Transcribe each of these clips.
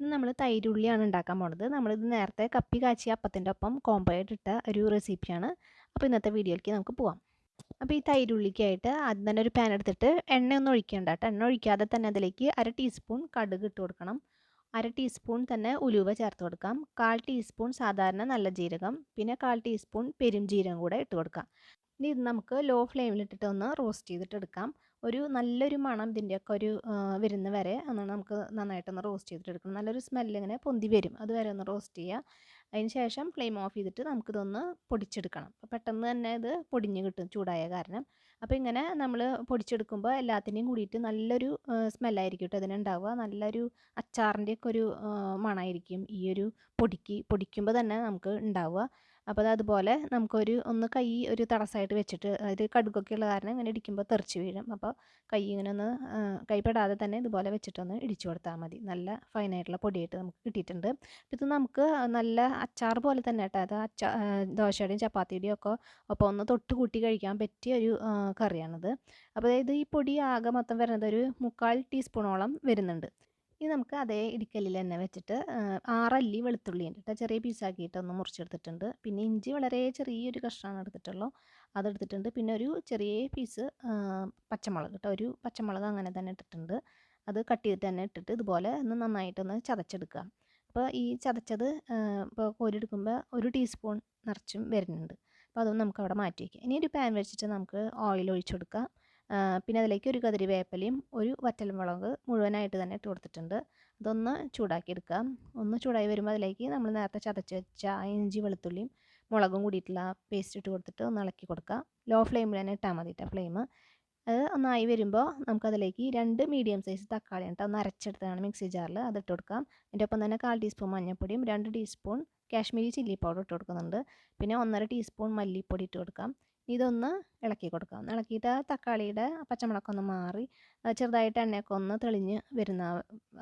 ഇന്ന് നമ്മൾ തൈരുള്ളിയാണ് ഉണ്ടാക്കാൻ പോണത്. നമ്മളിത് നേരത്തെ കപ്പി കാച്ചി അപ്പത്തിന്റെ ഒപ്പം കോംബോ ഇട്ട ഒരു റെസിപ്പിയാണ് അപ്പോൾ ഇന്നത്തെ വീഡിയോയിലേക്ക് നമുക്ക് പോവാം. അപ്പോൾ ഈ തൈരുള്ളിക്കായിട്ട് ആദ്യം തന്നെ ഒരു പാൻ എടുത്തിട്ട് എണ്ണ എണ്ണയൊന്നും ഒഴിക്കേണ്ട കേട്ടോ എണ്ണ ഒഴിക്കാതെ തന്നെ അതിലേക്ക് അര ടീസ്പൂൺ കടുക് ഇട്ട് കൊടുക്കണം. അര ടീസ്പൂൺ തന്നെ ഉലുവ ചേർത്ത് കൊടുക്കാം. കാൽ ടീസ്പൂൺ സാധാരണ നല്ല ജീരകം. പിന്നെ കാൽ ടീസ്പൂൺ പെരും ജീരകം കൂടെ ഇട്ട് കൊടുക്കാം. ഇനി ഇത് നമുക്ക് ലോ ഫ്ലെയിമിലിട്ടിട്ട് ഒന്ന് റോസ്റ്റ് ചെയ്തിട്ട് എടുക്കാം. ഒരു നല്ലൊരു മണം ഇതിന്റെയൊക്കെ ഒരു വരുന്ന വരെ ഒന്ന് നമുക്ക് നന്നായിട്ടൊന്ന് റോസ്റ്റ് ചെയ്തിട്ട് എടുക്കണം നല്ലൊരു സ്മെല്ല് ഇങ്ങനെ പൊന്തി വരും. അതുവരെ ഒന്ന് റോസ്റ്റ് ചെയ്യുക അതിന് ശേഷം ഫ്ലെയിം ഓഫ് ചെയ്തിട്ട് നമുക്കിതൊന്ന് പൊടിച്ചെടുക്കണം. പെട്ടെന്ന് തന്നെ ഇത് പൊടിഞ്ഞ് കിട്ടും ചൂടായ കാരണം. അപ്പോൾ ഇങ്ങനെ നമ്മൾ പൊടിച്ചെടുക്കുമ്പോൾ എല്ലാത്തിന്റെയും കൂടിയിട്ട് നല്ലൊരു സ്മെല്ലായിരിക്കും കേട്ടോ ഇതിനുണ്ടാവുക. നല്ലൊരു അച്ചാറിന്റെയൊക്കെ ഒരു മണമായിരിക്കും ഈ ഒരു പൊടിക്ക് പൊടിക്കുമ്പോൾ തന്നെ നമുക്ക് ഉണ്ടാവുക. അപ്പോൾ അത് അതുപോലെ നമുക്കൊരു ഒന്ന് കൈ ഒരു തടസ്സമായിട്ട് വെച്ചിട്ട് അതായത് കടുകൊക്കെ ഉള്ള കാരണം ഇങ്ങനെ ഇടിക്കുമ്പോൾ തെറിച്ച് വീഴും. അപ്പോൾ കൈ ഇങ്ങനെ ഒന്ന് കൈപ്പെടാതെ തന്നെ ഇതുപോലെ വെച്ചിട്ടൊന്ന് ഇടിച്ചു കൊടുത്താൽ മതി. നല്ല ഫൈനായിട്ടുള്ള പൊടിയായിട്ട് നമുക്ക് കിട്ടിയിട്ടുണ്ട്. ഇത് നമുക്ക് നല്ല അച്ചാർ പോലെ തന്നെ കേട്ടോ. അത് അച്ചാ ദോശയുടെയും ചപ്പാത്തിയുടെയും ഒക്കെ ഒപ്പം ഒന്ന് തൊട്ട് കൂട്ടി കഴിക്കാൻ പറ്റിയ ഒരു കറിയാണിത്. അപ്പോൾ അതായത് ഈ പൊടി ആകെ മൊത്തം വരുന്നത് ഒരു മുക്കാൽ ടീസ്പൂണോളം വരുന്നുണ്ട്. ഇനി നമുക്ക് അതേ ഇടിക്കല്ലിൽ തന്നെ വെച്ചിട്ട് ആറല്ലി വെളുത്തുള്ളി ഉണ്ട് കേട്ടോ ചെറിയ പീസാക്കിയിട്ട് ഒന്ന് മുറിച്ചെടുത്തിട്ടുണ്ട്. പിന്നെ ഇഞ്ചി വളരെ ചെറിയൊരു കഷ്ണമാണ് എടുത്തിട്ടുള്ളൂ. അതെടുത്തിട്ടുണ്ട്. പിന്നെ ഒരു ചെറിയ പീസ് പച്ചമുളക് കേട്ടോ. ഒരു പച്ചമുളക് അങ്ങനെ തന്നെ ഇട്ടിട്ടുണ്ട്. അത് കട്ട് ചെയ്തിട്ട് തന്നെ ഇട്ടിട്ട് ഇതുപോലെ ഒന്ന് നന്നായിട്ടൊന്ന് ചതച്ചെടുക്കുക. അപ്പോൾ ഈ ചതച്ചത് ഇപ്പോൾ കോരിയെടുക്കുമ്പോൾ ഒരു ടീസ്പൂൺ നിറച്ചും വരുന്നുണ്ട്. അപ്പോൾ അതൊന്നും നമുക്ക് അവിടെ മാറ്റി വയ്ക്കാം. ഇനി ഒരു പാൻ വെച്ചിട്ട് നമുക്ക് ഓയിൽ ഒഴിച്ചു കൊടുക്കാം. പിന്നെ അതിലേക്ക് ഒരു കതിരി വേപ്പലയും ഒരു വറ്റൽമുളക് മുഴുവനായിട്ട് തന്നെ ഇട്ട് കൊടുത്തിട്ടുണ്ട്. അതൊന്ന് ചൂടാക്കി എടുക്കാം ഒന്ന് ചൂടായി വരുമ്പോൾ അതിലേക്ക് നമ്മൾ നേരത്തെ ചതച്ച് വെച്ച ഇഞ്ചി വെളുത്തുള്ളിയും മുളകും കൂടിയിട്ടുള്ള പേസ്റ്റ് ഇട്ട് കൊടുത്തിട്ട് ഒന്ന് ഇളക്കി കൊടുക്കുക. ലോ ഫ്ലെയിമിൽ തന്നെ ഇട്ടാൽ മതി കേട്ടോ ഫ്ലെയിം അത് ഒന്നായി വരുമ്പോൾ നമുക്കതിലേക്ക് രണ്ട് മീഡിയം സൈസ് തക്കാളി ഉണ്ട് ഒന്ന് അരച്ചെടുത്താണ് മിക്സി ജാറിൽ അത് ഇട്ട് കൊടുക്കാം അതിന്റെ ഒപ്പം തന്നെ കാൽ ടീസ്പൂൺ മഞ്ഞൾപ്പൊടിയും രണ്ട് ടീസ്പൂൺ കാശ്മീരി ചില്ലി പൗഡർ ഇട്ട് കൊടുക്കുന്നുണ്ട്. പിന്നെ ഒന്നര ടീസ്പൂൺ മല്ലിപ്പൊടി ഇട്ട് കൊടുക്കാം ഇതൊന്ന് ഇളക്കി കൊടുക്കാം ഇളക്കിയിട്ട് തക്കാളിയുടെ പച്ചമുളകൊക്കെ ഒന്ന് മാറി ചെറുതായിട്ട് എണ്ണയൊക്കെ ഒന്ന് തെളിഞ്ഞ് വരുന്ന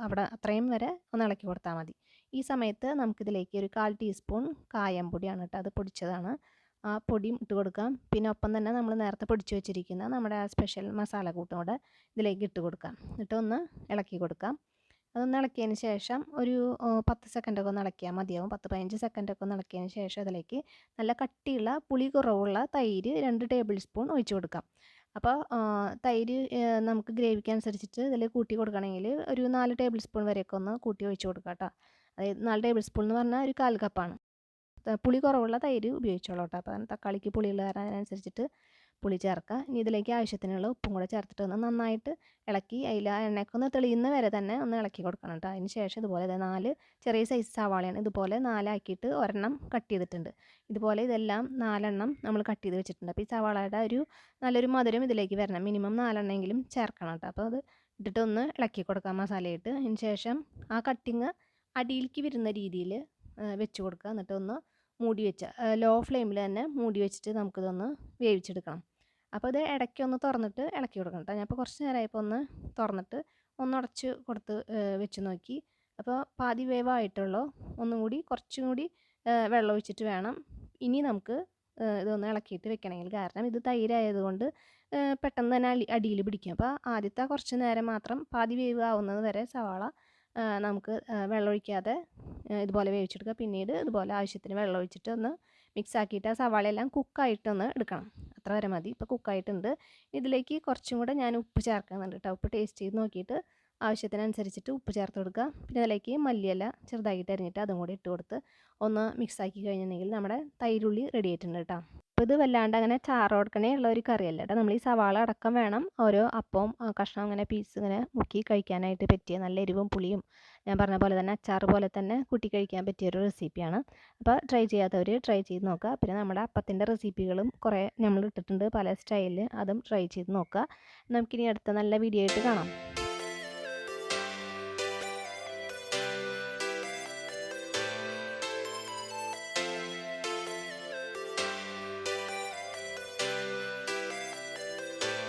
അവിടെ അത്രയും വരെ ഒന്ന് ഇളക്കി കൊടുത്താൽ മതി. ഈ സമയത്ത് നമുക്കിതിലേക്ക് ഒരു കാൽ ടീസ്പൂൺ കായം പൊടിയാണ് കേട്ടോ അത് പൊടിച്ചതാണ്. ആ പൊടിയും ഇട്ട് കൊടുക്കാം പിന്നെ ഒപ്പം തന്നെ നമ്മൾ നേരത്തെ പൊടിച്ച് വെച്ചിരിക്കുന്ന നമ്മുടെ സ്പെഷ്യൽ മസാല കൂട്ടും കൂടെ ഇതിലേക്ക് ഇട്ട് കൊടുക്കാം എന്നിട്ടൊന്ന് ഇളക്കി കൊടുക്കാം അതൊന്ന് ഇളക്കിയതിന് ശേഷം ഒരു പത്ത് സെക്കൻഡൊക്കെ ഒന്ന് ഇളക്കിയാൽ മതിയാവും. പത്ത് പതിനഞ്ച് സെക്കൻഡൊക്കെ ഒന്ന് ഇളക്കിയതിന് ശേഷം അതിലേക്ക് നല്ല കട്ടിയുള്ള പുളി കുറവുള്ള തൈര് രണ്ട് ടേബിൾ സ്പൂൺ ഒഴിച്ചു കൊടുക്കാം. അപ്പോൾ തൈര് നമുക്ക് ഗ്രേവിക്ക് അനുസരിച്ചിട്ട് ഇതിൽ കൂട്ടി കൊടുക്കണമെങ്കിൽ ഒരു നാല് ടേബിൾ സ്പൂൺ വരെയൊക്കെ ഒന്ന് കൂട്ടി ഒഴിച്ചു കൊടുക്കാം കേട്ടോ. അതായത് നാല് ടേബിൾ സ്പൂൺ എന്ന് പറഞ്ഞാൽ ഒരു കാൽ കപ്പാണ്. പുളി കുറവുള്ള തൈര് ഉപയോഗിച്ചോളൂ കേട്ടോ. അപ്പോൾ തക്കാളിക്ക് പുളിയുള്ള കാരണം അതിനനുസരിച്ചിട്ട് പുളി ചേർക്കുക ഇനി ഇതിലേക്ക് ആവശ്യത്തിനുള്ള ഉപ്പും കൂടെ ചേർത്തിട്ട് ഒന്ന് നന്നായിട്ട് ഇളക്കി അതിൽ ആ എണ്ണയൊക്കെ ഒന്ന് തെളിയുന്ന വരെ തന്നെ ഒന്ന് ഇളക്കി കൊടുക്കണം കേട്ടോ. അതിന് ശേഷം ഇതുപോലെ നാല് ചെറിയ സൈസ് സവാളയാണ് ഇതുപോലെ നാലാക്കിയിട്ട് ഒരെണ്ണം കട്ട് ചെയ്തിട്ടുണ്ട്. ഇതുപോലെ ഇതെല്ലാം നാലെണ്ണം നമ്മൾ കട്ട് ചെയ്ത് വെച്ചിട്ടുണ്ട്. അപ്പോൾ ഈ സവാളയുടെ ഒരു നല്ലൊരു മധുരം ഇതിലേക്ക് വരണം. മിനിമം നാലെണ്ണമെങ്കിലും ചേർക്കണം കേട്ടോ. അപ്പോൾ അത് ഇട്ടിട്ട് ഒന്ന് ഇളക്കി കൊടുക്കാം മസാലയിട്ട്. അതിന് ശേഷം ആ കട്ടിങ് അടിയിലേക്ക് വരുന്ന രീതിയിൽ വെച്ച് കൊടുക്കുക. എന്നിട്ട് ഒന്ന് മൂടി വെച്ച ലോ ഫ്ലെയിമിൽ തന്നെ മൂടി വെച്ചിട്ട് നമുക്കിതൊന്ന് വേവിച്ചെടുക്കണം. അപ്പോൾ ഇത് ഇടയ്ക്ക് ഒന്ന് തുറന്നിട്ട് ഇളക്കി കൊടുക്കണം കേട്ടോ ഞാൻ ഇപ്പോൾ കുറച്ച് നേരമായപ്പോൾ ഒന്ന് തുറന്നിട്ട് ഒന്ന് ഉടച്ച് കൊടുത്ത് വെച്ച് നോക്കി. അപ്പോൾ പാതി വേവായിട്ടുള്ളൂ. ഒന്നും കൂടി കുറച്ചും കൂടി വെള്ളം ഒഴിച്ചിട്ട് വേണം. ഇനി നമുക്ക് ഇതൊന്ന് ഇളക്കിയിട്ട് വെക്കണമെങ്കിൽ കാരണം ഇത് തൈരായതുകൊണ്ട് പെട്ടെന്ന് തന്നെ അടിയിൽ പിടിക്കും. അപ്പോൾ ആദ്യത്തെ കുറച്ച് നേരം മാത്രം പാതി വേവ് ആവുന്നത് വരെ സവാള നമുക്ക് വെള്ളമൊഴിക്കാതെ ഇതുപോലെ വേവിച്ചെടുക്കുക. പിന്നീട് ഇതുപോലെ ആവശ്യത്തിന് വെള്ളം ഒഴിച്ചിട്ട് ഒന്ന് മിക്സ് ആക്കിയിട്ട് ആ സവാളയെല്ലാം കുക്കായിട്ടൊന്ന് എടുക്കണം. അത്ര വരെ മതി. ഇപ്പോൾ കുക്കായിട്ടുണ്ട് ഇതിലേക്ക് കുറച്ചും കൂടെ ഞാൻ ഉപ്പ് ചേർക്കുന്നുണ്ട് കേട്ടോ. ഉപ്പ് ടേസ്റ്റ് ചെയ്ത് നോക്കിയിട്ട് ആവശ്യത്തിനനുസരിച്ചിട്ട് ഉപ്പ് ചേർത്ത് കൊടുക്കുക. പിന്നെ അതിലേക്ക് മല്ലിയില ചെറുതായിട്ട് അരിഞ്ഞിട്ട് അതും കൂടി ഇട്ട് കൊടുത്ത് ഒന്ന് മിക്സ് ആക്കി കഴിഞ്ഞിട്ടുണ്ടെങ്കിൽ നമ്മുടെ തൈരുള്ളി റെഡി ആയിട്ടുണ്ട് കേട്ടോ. അപ്പോൾ ഇത് വല്ലാണ്ട് അങ്ങനെ ചാറോടക്കണേ ഉള്ള ഒരു കറിയല്ല കേട്ടോ നമ്മൾ ഈ സവാള അടക്കം വേണം. ഓരോ അപ്പവും കഷ്ണം അങ്ങനെ പീസ് ഇങ്ങനെ മുക്കി കഴിക്കാനായിട്ട് പറ്റിയ നല്ല എരിവും പുളിയും ഞാൻ പറഞ്ഞ പോലെ തന്നെ അച്ചാർ പോലെ തന്നെ കുട്ടി കഴിക്കാൻ പറ്റിയ ഒരു റെസിപ്പിയാണ് അപ്പോൾ ട്രൈ ചെയ്യാത്തവർ ട്രൈ ചെയ്ത് നോക്കുക പിന്നെ നമ്മുടെ അപ്പത്തിന്റെ റെസിപ്പികളും കുറേ നമ്മൾ ഇട്ടിട്ടുണ്ട് പല സ്റ്റൈലിൽ അതും ട്രൈ ചെയ്ത് നോക്കുക നമുക്കിനി അടുത്ത നല്ല വീഡിയോ ആയിട്ട് കാണാം.